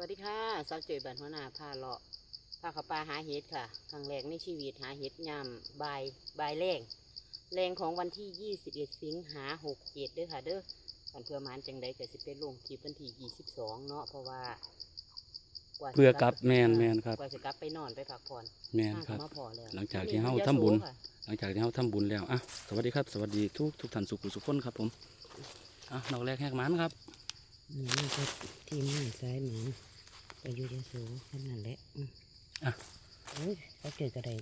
วัสดีค่ะสาวเจยบันหัวหน้าพาเลาะพาเขาปลาหาเห็ดค่ะครั้งแรกในชีวิตหาเห็ดยามบายบายแรงแรงของวันที่ 21 สิงหา6เจ็ดเด้อค่ะเด้อกันเพื่อหมานจังใดก็สิเป็นลงคลิปวันที่ 22 เนาะเพราะว่ากว่าสิเพื่อกลับแม่นแม่นครับ กว่าจะกลับไปนอนไปพักผ่อนแม่นห้างคก็รับมาพอแล้วหลังจากที่เฮานี่ทำบุญยโสค่ะหลังจากที่เราทำบุญแล้วอะสวัสดีครับ สวัสดีทุกทุกท่านสุขุสุขคนครับผมอะดอกแรกแหกหมันครับ นี่ก็ทีมงานซ้ายหมา ไปอยู่ยโสขนาดแหละอืมอะ โอ้ยเขาเจอก็ได้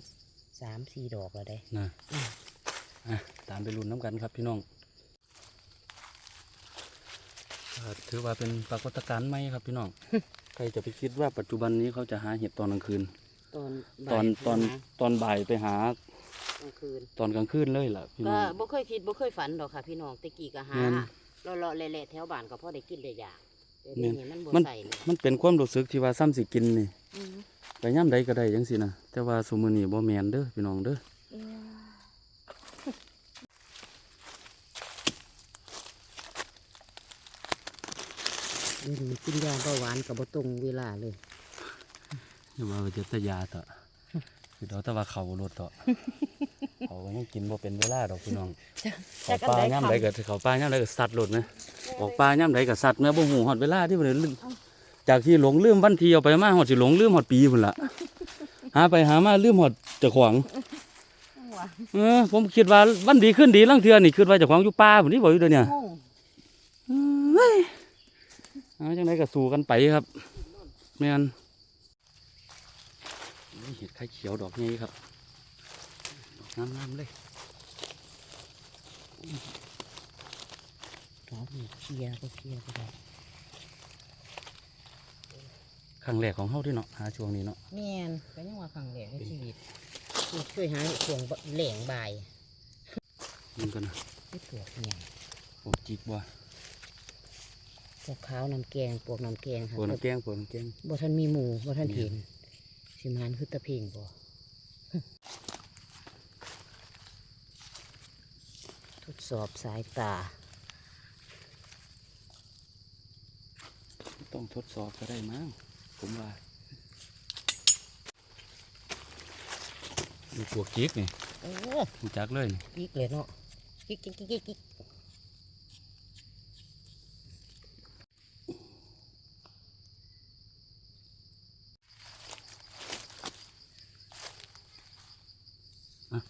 สามสี่ดอกแล้วได้ นะอืม อะตามไปลุ้นน้ำกันครับพี่น้องอ่าถือว่าเป็นปรากฏการณ์ใหม่ครับพี่น้อง ใครจะไปคิดว่าปัจจุบันนี้เขาจะหาเห็ดตอนกลางคืน ตอนตอนบ่ายตอนนะตอนบ่ายไปหากลางคืน ตอนกลางคืนเลยล่ะพี่น้ก็อง บ่เคยคิดบ่เคยฝันดอกค่ะพี่น้องแตะกี้ก็หาแม่น เลาะๆเละๆแถวบ้านก็พอได้กินได้อยาก แต่แม่เดี๋ยวนนี้มันบ่มันใส่เลยมันเป็นความรู้สึกที่ว่าซ้ำสิกินนี่อืมไปย่ำใดก็ได้จังสินะแต่ว่าสมือนี้บ่แมนเด้อพี่น้องเด้ออืมกินยาเบาหวานกับบ่ตรงเวลาเลย อย่าว่าจะตะยาเถอะ คือเราแต่ว่าเขารถเถอะเขาก็ยังกินบ่เป็นเวลาดอกพี่น้องเขาปลาย่ำใดก็เขาปลาย่ำใดก็สัตว์รถนะออกปลาย่ำใดก็สัตว์เมื่อบ่หูฮอดเวลาที่มันลืมจากที่หลงลืมวันที่เอาไปมาฮอดสิหลงลืมฮอดปีพุ่นละหาไปหามาลืมฮอดเจ้าของเออผมคิดว่าวันดีขึ้นดีลังเทื่อนี่คิดว่าเจ้าของอยู่ป่าพุ่นนี่บ่อยู่เดี๋ยวเนี้งงเฮ้ยเอาจังไดก็สู้กันไปครับแม่นนี่ เห็ดไข่เขียวดอกนี้ครับ ดอกงามๆเลยดอกนี่เคลียร์ก็เคลียร์ก็ได้ครั้งแรกของเฮาด้วยเนาะหาช่วงนี้เนาะแม่นก็ยังว่าครั้งแรกในชีวิตที่ช่วยหาช่วงแหลงบ่ายมันก็นะไอ้ปวกเนี่ยปวดจิกบ่พวกขาวน้ำแกงปวกน้ำแกงค่ะปวดน้ำแกงปวดน้ำแกงบ่ท่านมีหมูบ่ท่านเห็น สิมานคือตะเพ่งบ่ทดสอบสายตา ต้องทดสอบก็ได้มั้งผมว่ามีปวกจิกนี่เออรู้จักเลยนี่ กิ๊กเลยเนาะกิ๊กกิ๊กกิ๊กกิ๊กกิ๊ก อะ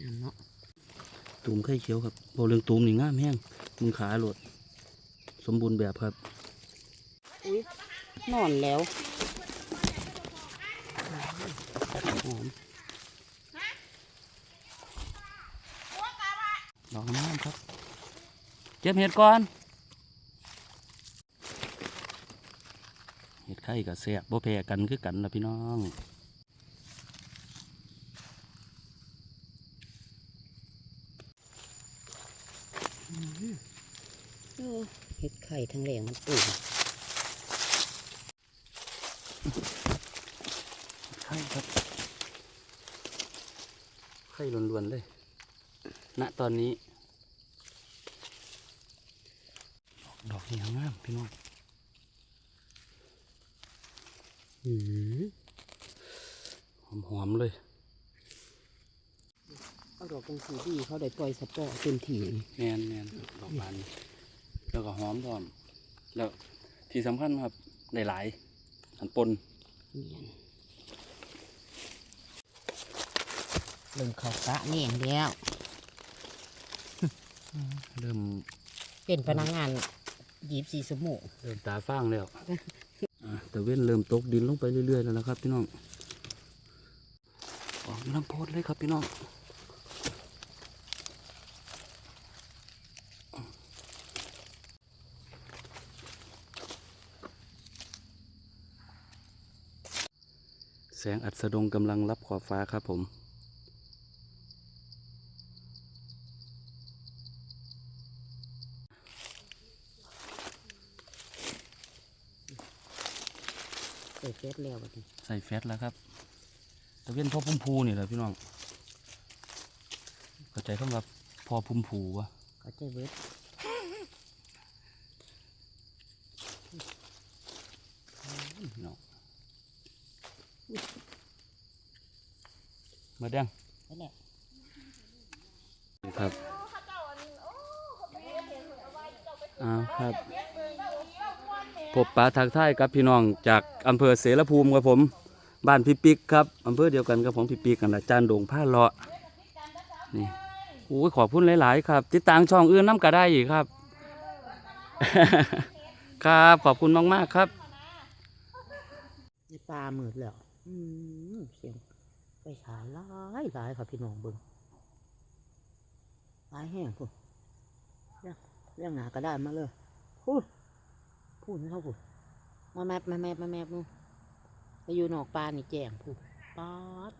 งามเนาะ ตูมไข่เขียวครับบ่เรื่องตูมนี่งามแห้งมึงขาโลด สมบูรณ์แบบครับอุ้ยนอนแล้วหอมดอกงามครับเก็บเห็ดก่อน เห็ดไข่กับแซ่บบ่แพ้กันคือกันนะพี่น้อง เออเห็ดไข่ทั้งแหลงมันตุ่มไข่ครับ ไข่ล้วนๆเลย ณ ตอนนี้ ดอกนี้งามพี่น้องหืมหอมๆเลย เอาดอกจังสีดีเขาได้ปล่อยสปอร์เต็มที่แมนแมนครับดอกบานนี่ แล้วก็หอมพร้อม แล้วที่สำคัญครับได้หลายอันปนเนียนเริ่มเข้ากะแน่แล้ว เริ่มเป็นพนักงานยีบสีสมูเริ่มตาฟ้างแล้วอะแต่เว้นเริ่มตกดินลงไปเรื่อยๆแล้วนะครับพี่น้องออกอยู่น้ำโพดเลยครับพี่น้อง แสงอัสดงกำลังรับขอบฟ้าครับผมเปิดแก๊สแล้วบัดนี้ใส่แฟตแล้วครับตะเวียนพ่อพุ่มพูนี่แหละพี่น้องเข้าใจคำว่าพ่อพุ่มพูวะ เขาใจเบิด มาเด้งนั่นแหละครับอ้าวครับพบปะทักทายกับพี่น้องจากอำเภอเสรภูมิครับผม บ้านพี่ปิกครับอำเภอเดียวกันกับผมพี่ปิกกันละจานโด่งผ้าเลาะนี่โอ้ยขอบคุณหลาย ๆ ครับ ติดตามช่องอื่นน้ำก็ได้อีกครับ ครับขอบคุณมาก ๆ ครับในปลาหมืดแล้วอืมเสียง ไปฉายหลายหลายครับพี่น้องเบิ่งหลายแห้งพุ่นเรื่องเรื่องหนาก็ได้มาเลยพูดพูดเขาพูดมาแมบมาแมบมาแมบนู่นไปอยู่นอกปลานี่แจงพูดป๊าด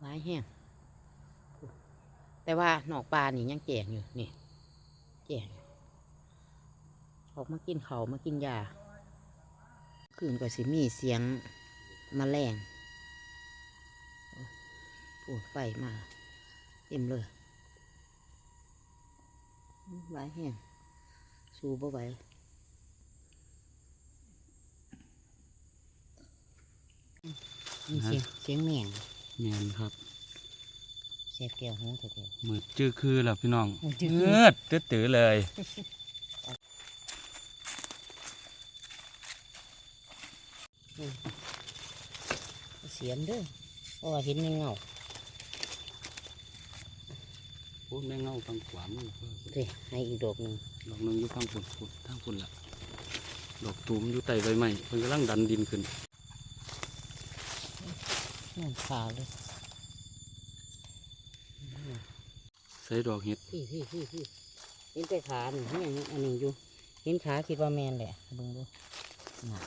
หลายแห้งแต่ว่านอกปลานี่ยังแจงอยู่นี่แจงออกมากินเขามากินยาคืนก็สิมีเสียง มแมลงปวดไฟมาเต็มเลยไหวแห้งสู้บ่ไหวมีเสียงเสียงแมงเมียนครับเสียบแก้วหูเถอะมืดจื้อคือแล้วพี่น้องมืดจื้อคือมืดตื้อๆเลย เสียมเด้อเพราะว่าเห็นในเงาพูดไม่เงาฟังขวามือเพิ่มเด้ให้อีกดอกหนึ่งดอกหนึงอยู่ฟังฝุ่นฝุ่นทางฝุ่นละดอกตูมอยู่ใต้ใบไม้เพิ่นกำลังดันดินขึ้นนั่นขาเลยใส่ดอกเห็ดพี่พี่พี่พี่เห็นแต่ขาหนึ่งอย่างนี้อันนี้อยู่เห็นขาคิดว่าแมนแหละเบิ่งดูน่ะ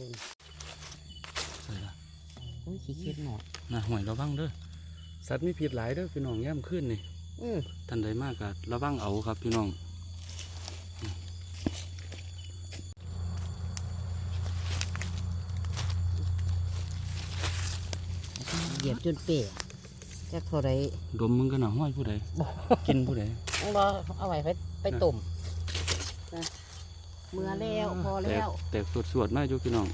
เสือลุนใส่ละอุ้ยขี้เกียจหนอดน่ะห่วยระวังเด้อสัตว์มีพิษหลายเด้อพี่น้องย่ำขึ้นนี่อืมท่านใดมากก็ระวังเอาครับพี่น้องเหยียบจนเป๋จักเท่าไรดมมึงก็น่ะห้อยผู้ใดกินผู้ใดต้องรอเอาไว้ไปไปต้มนะ เมื่อแล้วพอแล้วแตกแตกสวดๆมาอยู่พี่น้อง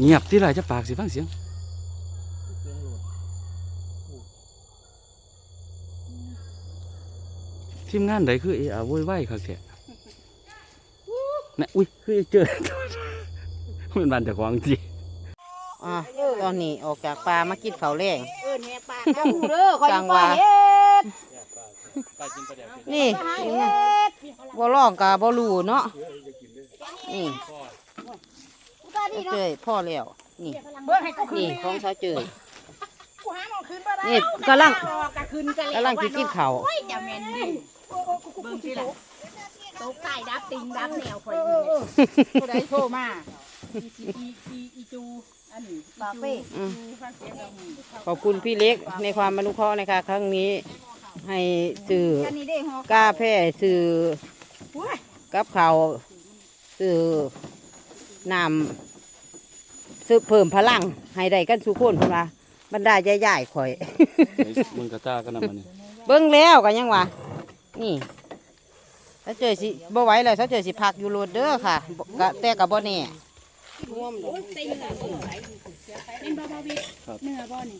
เงียบที่ไรจะปากสิฟังเสียงเสียงหลุดทีมงานใดคือเออาโวยวายครับแกนะอุ้ยคือเจอมันบานจากของจีอะตอนนี้ออกจากปลามากินข้าวแรงเอิ้นแหกปากเจ้าหูเด้อคอย จัอยู่งป่าว่าเฮ็ดนี่ป่าเฮ็ดบ่ร้องกะบ่รู้เนาะนี่กูตาดีเจเนาะยพ่อแล้วนี่เบิ่งให้กูคืนนี่นี่ของเขาเจยกูหาหมองคืนบ่ได้นี่กำลังออกกะคืนกะกำลังสิกินข้าวโอ้ยจะแม่นดิเบิ่งสิล่ะตกใต้ดับติงดับแนวข่อยนี่ผู้ใดโทรมาอีอีอีอีจูอันนี้ปาเป้อืมฟังเสียงกับหมู่ขอบคุณพี่เล็กในความอนุเคราะห์นะคะครั้งนี้ ให้สื่ออันนี้ได้ฮอกล้าแพร่สื่อโอ้ยกับเขาวสื่อน้ำซื้อเพิ่มพลัง ให้ได้กันสุขคนเพิ่นว่าบรรดาใหญ่ๆข่อยมึงกระตากันนะมันนี่เบิ่งแล้วกันยังวะนี่ถ้าเจอสิบ่ไหวแล้วถ้าเจอสิพักอยู่โรดเด้อค่ะบ่กะแต่กับบ่แน่เป็นบ่บ่วิเนื้อบ่นี่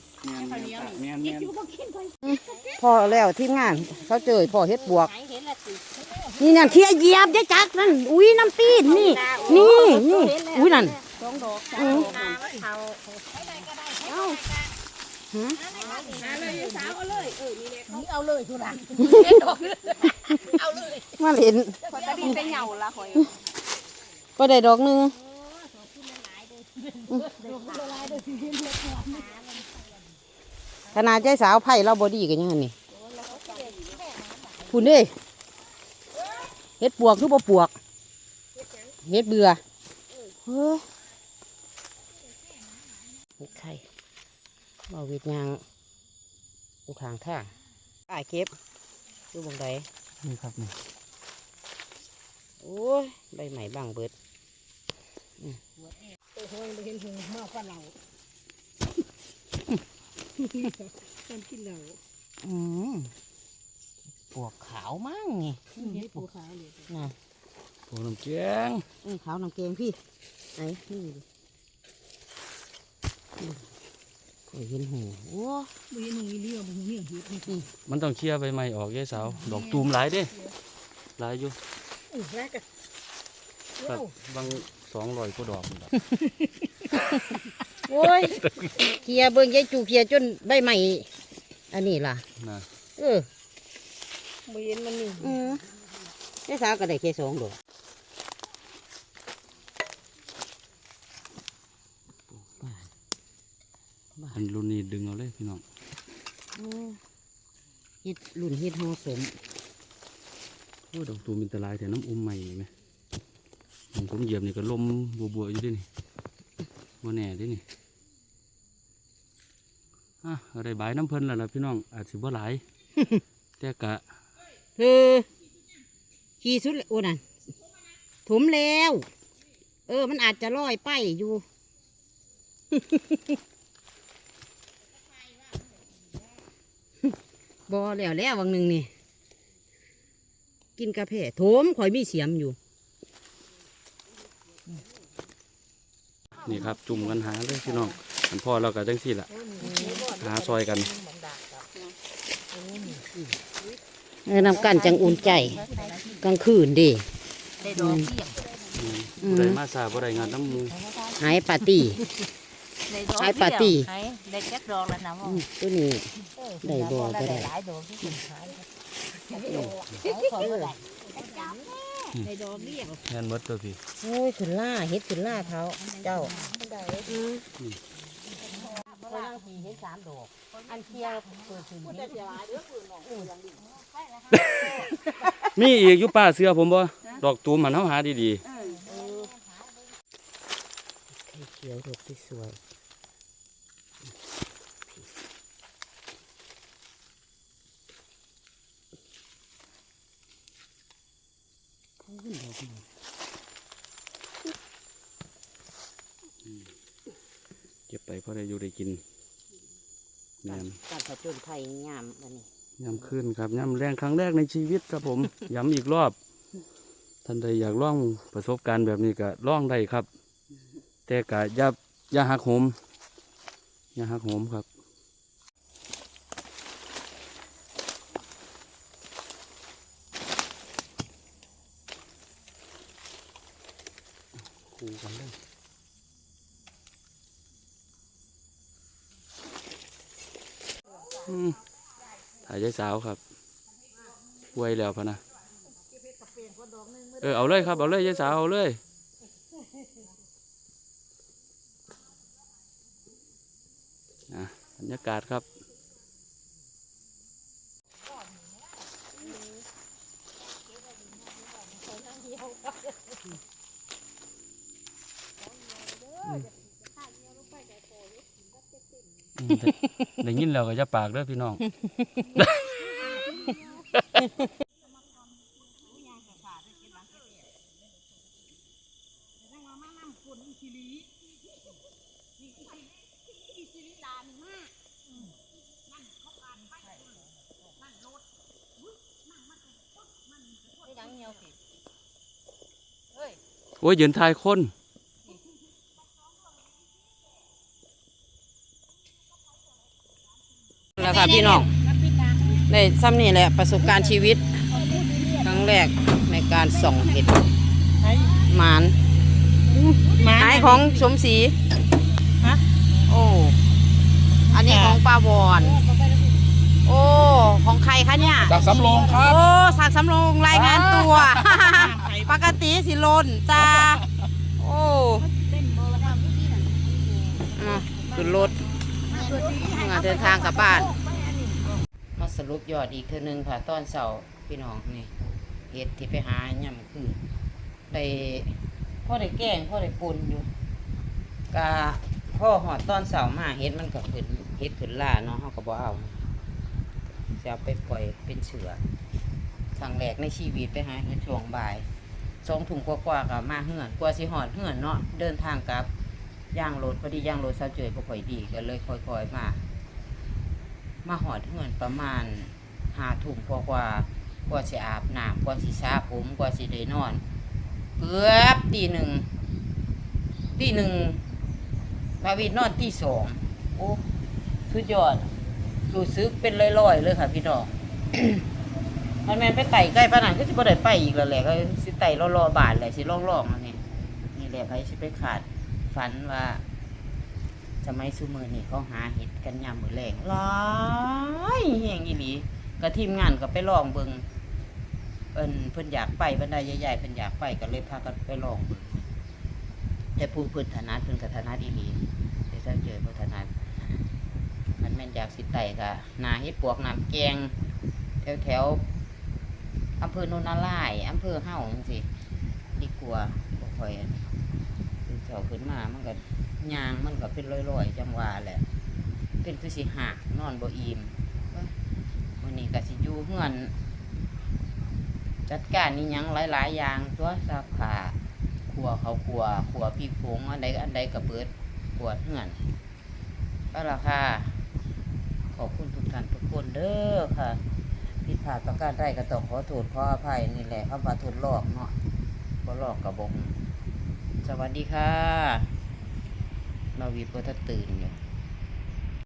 เมียนเมียนพอแล้วทีมงาน เขาเจอพอเฮ็ดบวก นี่นั่นเทียเหยียบยายจักนั่นอุ้ยน้ำตีนนี่ นี่นี่อุ้ยนั่นสองดอกอืมเขาหือสาวเอาเลยเออนี่เลยเอาเลยทุลังเอาเลยมาเล่นคนตะดินเป็นเหงาละข่อยก็ได้ดอกหนึง ขนาดใจสาวไผ่เราบอดีกันยังไงนี่คุณเด้เฮ็ดปวกคือบ่ปวกเฮ็ดเบื่อเฮ้ยเฮ็ดไข่บ่เวีดยางอยู่ข้างทางอ้ายเก็บอยู่บงใดนี่ครับนี่โอ้ยใบใหม่บางเบิด โอ้ยเห็นหูมากกว่าเราคนกินเหล้าอืมปวกขาวมั่งนี่เฮ็ดปูขาวเลยน่ะโอ้น้ำแกงเอ้ยขาวน้ำเกงพี่ไหนนี่ดิอืมโอ้ยเห็นหูโอ้บ่เห็นหนูอีเลี้ยวบ่ฮู้เนี่ยเฮ็ดนี่มันต้องเคลียร์ใบไม้ออกยายสาวดอกตูมหลายเด้หลายอยู่อู้แรกอะครับบาง สองร้อยกว่าดอกนี่ล่ะ โอ้ยเคลียร์เบิ่งยายจูเคลียร์จนใบใหม่อันนี้ล่ะ นะเออบ่เห็นมันนี่อืมยายสาวก็ได้แค่สองดอกอันรุ่นนี้ดึงเอาเลยพี่น้องอืมเฮ็ดรุ่นเฮ็ดห่อสมโอ้ดอกตูมเป็นตรายแต่น้ำอุ้มใหม่ไหม ผมผมเหยียบนี่ก็ลมบัวๆอยู่เดินี่ว่าแน่เดินี่อะอะไรบายน้ำเพลินแล้วล่ะพี่น้องอาจสิบ่หลายแต่กะเออขี่สุดเลยโอ้นั่นถมแล้ว เออ มันอาจจะลอยไปอยู่บอแล้วแล้ววังหนึ่งนี่ กินกาแฟโถมข่อยมีเสียมอยู่ นี่ครับจุ่มกันหาเลยพี่น้องอันพ่อเราก็จังสี่ละหาซอยกันเออนำกันจังอุ่นใจกลางคืนดิได้ดอกเบี้ยอืมได้มาซาบ่ได้งานน้ำหมูหายปาร์ตี้ได้ดอกขายปาร์ตี้ขายได้แก๊กดอกแล้วนะอืมตัวนี้ได้บ่ก็ได้หลายดอกที่ขายขายได้ ได้ดอกเบี้ยแม่นหมดตัวพี่โอ้ยขึ้นล่าเฮ็ดขึ้นล่าเท้าเจ้าได้อืมอืมคนนั่งทีเห็นสามดอกอันเทียวเปิดถึงเห็นมีอีกอยู่ป้าเสื้อผมบ่ดอกตูมมันเฮาหาดีไข่เขียวดอกที่สวย ดอกนี่ๆเก็บไปพอได้อยู่ได้กินแม่นการผจญภัยงามอันนี้ยำขึ้นครับยำแรงครั้งแรกในชีวิตครับผม ย้ำอีกรอบ ท่านใดอยากล่องประสบการณ์แบบนี้ก็ล่องได้ครับ แต่กะอย่าอย่าหักโหมอย่าหักโหมครับ คูกันเลยถ่ายยายสาวครับไวยแล้วพะนะ เออ เอาเลยครับ เอาเลยยายสาว เอาเลยอะบรรยากาศครับ ได้ยินแล้วก็จะปากเด้อพี่น้อง โอ้ยยืนทายคน แล้ว ค่ะพี่น้องได้ซ้ำนี่แหละประสบการณ์ชีวิต ครั้งแรกในการส่องเห็ดหมานหายของสมศรีฮะโอ้ อันนี้ของปลาวอน โอ้ ของใครคะเนี่ยจากสำโรงครับ โอ้สักดิ์สำโรงรายงานตัว ปกติสิลนจ้า โอ้อะขึ้นรถมาเดินทางกลับบ้านมาส รุปยอดอีกเทือหนึงค่ะตอนเสาร์พี่น้องนี่เห็ดที่ไปหาย่ำคือได้พ่อได้แก้งพ่อได้ปนอยู่กะพ่อหอดตอนเสาร์มาเห็ดมันก็ขึ้นเห็ดขึ้นล่าเนาะเขาก็บ่เอาจะเอาไปปล่อยเป็นเสือครั้งแรกในชีวิตไปหาเห็ดช่วงบ่ายสองถุงกว่าๆกับมาเหือนกว่าสิหอดเหือนเนาะเดินทางกลับย่างรถพอดีย่างรถเสาเจยบ่ค่อยดีก็เลยค่อยๆมา มาหอดเหือนประมาณหาถุงกว่าๆกว่าสิอาบน้ำกว่าสิสระผมกว่าสิได้นอนเกือบตีหนึ่งตีหนึ่งมาวิดนอนตีสองโอ้สุดยอดรู้สึกเป็นลอยๆเลยค่ะพี่น้องมันแมนไปไต่ใกล้ปานนั้นก็สิบ่ได้ไปอีกแล้วแหละก็สิไต่รอๆบาทแหละสิล่องๆอันนี้นี่แหละไผสิไปขาดฝันว่า สมัยซุมื้อนี้เขาหาเห็ดกันยามมือแลงหลายแฮงอีหลีก็ทีมงานก็ไปลองเบิงเพิ่นเพิ่นอยากไปบรรดาใหญ่ๆเพิ่นอยากไปก็เลยพากันไปลองเบิงแต่ผู้เพิ่นถนัดเพิ่นก็ถนัดอีหลีแต่ถ้าเจอบ่ถนัดมันแม่นอยากสิไต่ก็นาเฮ็ดปวกน้ำแกงแถวแถวๆอำเภอโนนารายอำเภอเฮ้าจังสิดีกว่าบ่ค่อยอันนี้คือเจ้าขึ้นมามันก็ ยางมันก็เป็นลอยๆ จังหวะแหละ เป็นคือสิหักนอนบ่อิ่มวันนี้ก็สิอยู่เฮือน จัดการนี่ยังหลายๆอย่างตัวซักผ้าขัวเขาขัวขัวพริกผงอันใดอันใดก็เปิดขวดเฮือนก็ราคาขอบคุณทุกท่านทุกคนเด้อค่ะผิดพลาดประการใดก็ต้องขอโทษขออภัยนี่แหละคำว่าทนลอกเนาะบ่ลอกกับบงสวัสดีค่ะ เราวีเพื่อถ้าตื่นอยู่